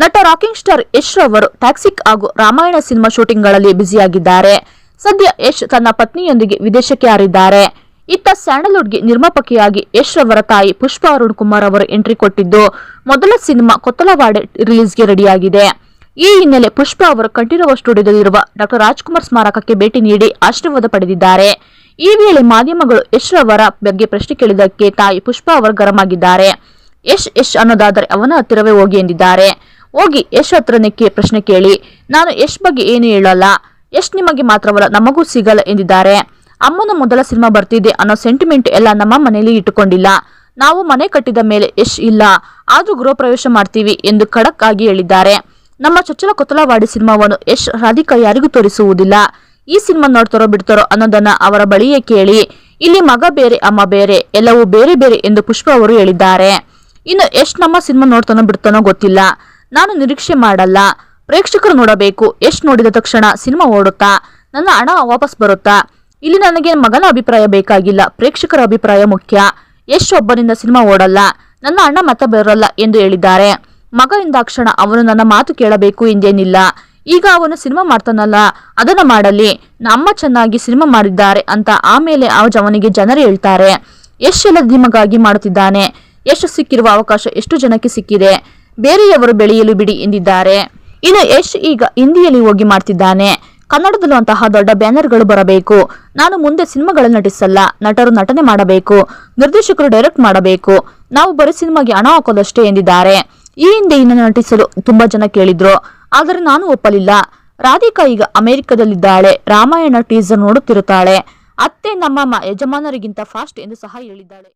ನಟ rocking star Yash ಅವರು Toxic ಹಾಗೂ ರಾಮಾಯಣ ಸಿನಿಮಾ ಶೂಟಿಂಗ್ಗಳಲ್ಲಿ ಬ್ಯುಸಿಯಾಗಿದ್ದಾರೆ. ಸದ್ಯ ಯಶ್ ತನ್ನ ಪತ್ನಿಯೊಂದಿಗೆ ವಿದೇಶಕ್ಕೆ ಹಾರಿದ್ದಾರೆ ಇತ್ತ ಸ್ಯಾಂಡಲ್ವುಡ್ಗೆ ನಿರ್ಮಾಪಕಿಯಾಗಿ ಯಶ್ ಅವರ ತಾಯಿ ಪುಷ್ಪ ಅರುಣ್ ಕುಮಾರ್ ಅವರು ಎಂಟ್ರಿ ಕೊಟ್ಟಿದ್ದು, ಮೊದಲ ಸಿನಿಮಾ ಕೊತ್ತಲವಾಡೆ ರಿಲೀಸ್ಗೆ ರೆಡಿಯಾಗಿದೆ. ಈ ಹಿನ್ನೆಲೆ ಪುಷ್ಪ ಅವರು ಕಂಠೀರವ ಸ್ಟುಡಿಯೋದಲ್ಲಿರುವ ಡಾಕ್ಟರ್ ರಾಜ್ಕುಮಾರ್ ಸ್ಮಾರಕಕ್ಕೆ ಭೇಟಿ ನೀಡಿ ಆಶೀರ್ವಾದ ಪಡೆದಿದ್ದಾರೆ. ಈ ವೇಳೆ ಮಾಧ್ಯಮಗಳು ಯಶ್ ಅವರ ಬಗ್ಗೆ ಪ್ರಶ್ನೆ ಕೇಳಿದ್ದಕ್ಕೆ ತಾಯಿ ಪುಷ್ಪ ಅವರು ಗರಮಾಗಿದ್ದಾರೆ ಯಶ್ ಯಶ್ ಅನ್ನೋದಾದರೆ ಅವನ ಹತ್ತಿರವೇ ಹೋಗಿ ಎಂದಿದ್ದಾರೆ. ಹೋಗಿ ಯಶ್ ಹತ್ರನೇ ಪ್ರಶ್ನೆ ಕೇಳಿ, ನಾನು ಯಶ್ ಬಗ್ಗೆ ಏನು ಹೇಳಲ್ಲ? ಯಶ್ ನಿಮಗೆ ಮಾತ್ರವಲ್ಲ, ನಮಗೂ ಸಿಗಲ್ಲ ಎಂದಿದ್ದಾರೆ. ಅಮ್ಮನ ಮೊದಲ ಸಿನಿಮಾ ಬರ್ತಿದೆ ಅನ್ನೋ ಸೆಂಟಿಮೆಂಟ್ ಎಲ್ಲ ನಮ್ಮ ಮನೆಯಲ್ಲಿ ಇಟ್ಟುಕೊಂಡಿಲ್ಲ. ನಾವು ಮನೆ ಕಟ್ಟಿದ ಮೇಲೆ ಯಶ್ ಇಲ್ಲ. ಆದ್ರೂ ಗೃಹ ಪ್ರವೇಶ ಮಾಡ್ತೀವಿ ಎಂದು ಖಡಕ್ ಆಗಿ ಹೇಳಿದ್ದಾರೆ. ನಮ್ಮ ಚೊಚ್ಚಲ ಕೊತ್ತಲವಾಡಿ ಸಿನಿಮಾವನ್ನು ಯಶ್, ರಾಧಿಕಾ ಯಾರಿಗೂ ತೋರಿಸುವುದಿಲ್ಲ. ಈ ಸಿನಿಮಾ ನೋಡ್ತಾರೋ ಬಿಡ್ತಾರೋ ಅನ್ನೋದನ್ನ ಅವರ ಬಳಿಯೇ ಕೇಳಿ, ಇಲ್ಲಿ ಮಗ ಬೇರೆ, ಅಮ್ಮ ಬೇರೆ, ಎಲ್ಲವೂ ಬೇರೆ ಬೇರೆ ಎಂದು ಪುಷ್ಪ ಅವರು ಹೇಳಿದ್ದಾರೆ. ಇನ್ನು ಯಶ್ ನಮ್ಮ ಸಿನಿಮಾ ನೋಡ್ತಾನೋ ಬಿಡ್ತಾನೋ ಗೊತ್ತಿಲ್ಲ. ನಾನು ನಿರೀಕ್ಷೆ ಮಾಡಲ್ಲ. ಪ್ರೇಕ್ಷಕರು ನೋಡಬೇಕು. ಎಷ್ಟು ನೋಡಿದ ತಕ್ಷಣ ಸಿನಿಮಾ ಓಡುತ್ತಾ, ನನ್ನ ಹಣ ವಾಪಸ್ ಬರುತ್ತಾ? ಇಲ್ಲಿ ನನಗೆ ಮಗನ ಅಭಿಪ್ರಾಯ ಬೇಕಾಗಿಲ್ಲ. ಪ್ರೇಕ್ಷಕರ ಅಭಿಪ್ರಾಯ ಮುಖ್ಯ. ಯಶ್ ಒಬ್ಬನಿಂದ ಸಿನಿಮಾ ಓಡಲ್ಲ. ನನ್ನ ಅಣ್ಣ ಮತ್ತೆ ಬರಲ್ಲ ಎಂದು ಹೇಳಿದ್ದಾರೆ. ಮಗ ಎಂದಾಕ್ಷಣ ಅವನು ನನ್ನ ಮಾತು ಕೇಳಬೇಕು ಎಂದೇನಿಲ್ಲ. ಈಗ ಅವನು ಸಿನಿಮಾ ಮಾಡ್ತಾನಲ್ಲ, ಅದನ್ನು ಮಾಡಲಿ. ನಮ್ಮ ಚೆನ್ನಾಗಿ ಸಿನಿಮಾ ಮಾಡಿದ್ದಾರೆ ಅಂತ ಆಮೇಲೆ ಆ ಅವನಿಗೆ ಜನರು ಹೇಳ್ತಾರೆ. ಯಶ್ ಎಲ್ಲ ಧೀಮಗಾಗಿ ಮಾಡುತ್ತಿದ್ದಾನೆ. ಎಷ್ಟು ಸಿಕ್ಕಿರುವ ಅವಕಾಶ ಎಷ್ಟು ಜನಕ್ಕೆ ಸಿಕ್ಕಿದೆ? ಬೇರೆಯವರು ಬೆಳೆಯಲು ಬಿಡಿ ಎಂದಿದ್ದಾರೆ. ಇನ್ನು ಯಶ್ ಈಗ ಹಿಂದಿಯಲ್ಲಿ ಹೋಗಿ ಮಾಡ್ತಿದ್ದಾನೆ. ಕನ್ನಡದಲ್ಲೂ ಅಂತಹ ದೊಡ್ಡ ಬ್ಯಾನರ್ಗಳು ಬರಬೇಕು. ನಾನು ಮುಂದೆ ಸಿನಿಮಾಗಳಲ್ಲಿ ನಟಿಸಲ್ಲ. ನಟರು ನಟನೆ ಮಾಡಬೇಕು. ನಿರ್ದೇಶಕರು ಡೈರೆಕ್ಟ್ ಮಾಡಬೇಕು. ನಾವು ಬರೀ ಸಿನಿಮಾಗೆ ಹಣ ಹಾಕೋದಷ್ಟೇ ಎಂದಿದ್ದಾರೆ. ಈ ಹಿಂದೆ ಇನ್ನು ನಟಿಸಲು ತುಂಬಾ ಜನ ಕೇಳಿದ್ರು. ಆದರೆ ನಾನು ಒಪ್ಪಲಿಲ್ಲ. ರಾಧಿಕಾ ಈಗ ಅಮೆರಿಕದಲ್ಲಿದ್ದಾಳೆ. ರಾಮಾಯಣ ಟೀಸರ್ ನೋಡುತ್ತಿರುತ್ತಾಳೆ. ಅತ್ತೆ ನಮ್ಮ ಯಜಮಾನರಿಗಿಂತ ಫಾಸ್ಟ್ ಎಂದು ಸಹ ಹೇಳಿದ್ದಾಳೆ.